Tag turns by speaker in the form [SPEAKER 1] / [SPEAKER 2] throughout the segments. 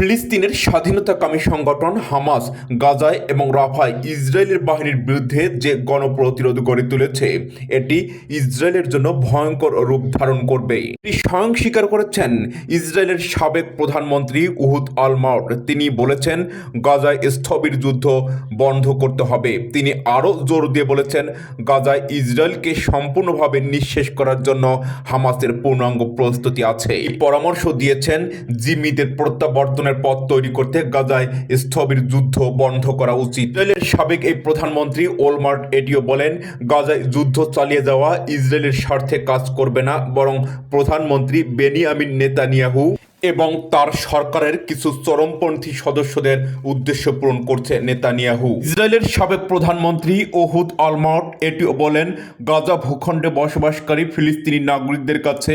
[SPEAKER 1] ফিলিস্তিনের স্বাধীনতাকামী সংগঠন হামাস গাজায় এবং রাফায় ইসরায়েলের বাহিনীর বিরুদ্ধে যে গণপ্রতিরোধ গড়ে তুলেছে এটি ইসরায়েলের জন্য ভয়ঙ্কর রূপ ধারণ করবে তিনি স্বয়ং স্বীকার করেছেন ইসরায়েলের সাবেক প্রধানমন্ত্রী উহুদ আলমাউট তিনি বলেছেন গাজায় স্থবির যুদ্ধ বন্ধ করতে হবে তিনি আরও জোর দিয়ে বলেছেন গাজায় ইসরায়েলকে সম্পূর্ণভাবে নিঃশেষ করার জন্য হামাসের পূর্ণাঙ্গ প্রস্তুতি আছে পরামর্শ দিয়েছেন জিমিদের প্রত্যাবর্তনের সমাধানের পথ তৈরি করতে গাজায় স্থবির যুদ্ধ বন্ধ করা উচিত ইসরায়েলের সাবেক এই প্রধানমন্ত্রী ওলমার্ট এটিও বলেন গাজায় যুদ্ধ চালিয়ে যাওয়া ইসরায়েলের স্বার্থে কাজ করবে না বরং প্রধানমন্ত্রী বেনিয়ামিন নেতানিয়াহু এবং তার সরকারের কিছু চরমপন্থী সদস্যদের উদ্দেশ্য পূরণ করছে নেতানিয়াহু ইসরায়েলের সাবেক প্রধানমন্ত্রী ওহুদ আলমট এটিও বলেন গাজা ভূখণ্ডে বসবাসকারী ফিলিস্তিনি নাগরিকদের কাছে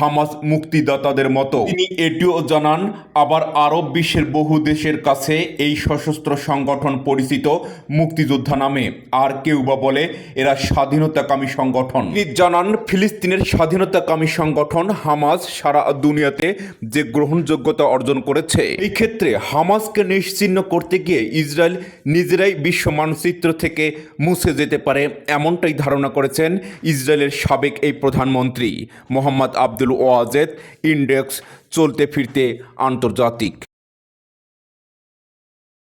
[SPEAKER 1] হামাস মুক্তিদাতাদের মতো তিনি এটিও জানান আবার আরব বিশ্বের বহু দেশের কাছে এই সশস্ত্র সংগঠন পরিচিত মুক্তিযোদ্ধা নামে আর কেউ বা বলে এরা স্বাধীনতাকামী সংগঠন তিনি জানান ফিলিস্তিনের স্বাধীনতাকামী সংগঠন হামাস সারা দুনিয়াতে যে গ্রহণযোগ্যতা অর্জন করেছে এই ক্ষেত্রে হামাসকে নিশ্চিহ্ন করতে গিয়ে ইসরায়েল নিজেরাই বিশ্ব মানচিত্র থেকে মুছে যেতে পারে এমনটাই ধারণা করেছেন ইসরায়েলের সাবেক এই প্রধানমন্ত্রী মোহাম্মদ আব্দুল ওয়াজেদ ইন্ডেক্স চলতে ফিরতে আন্তর্জাতিক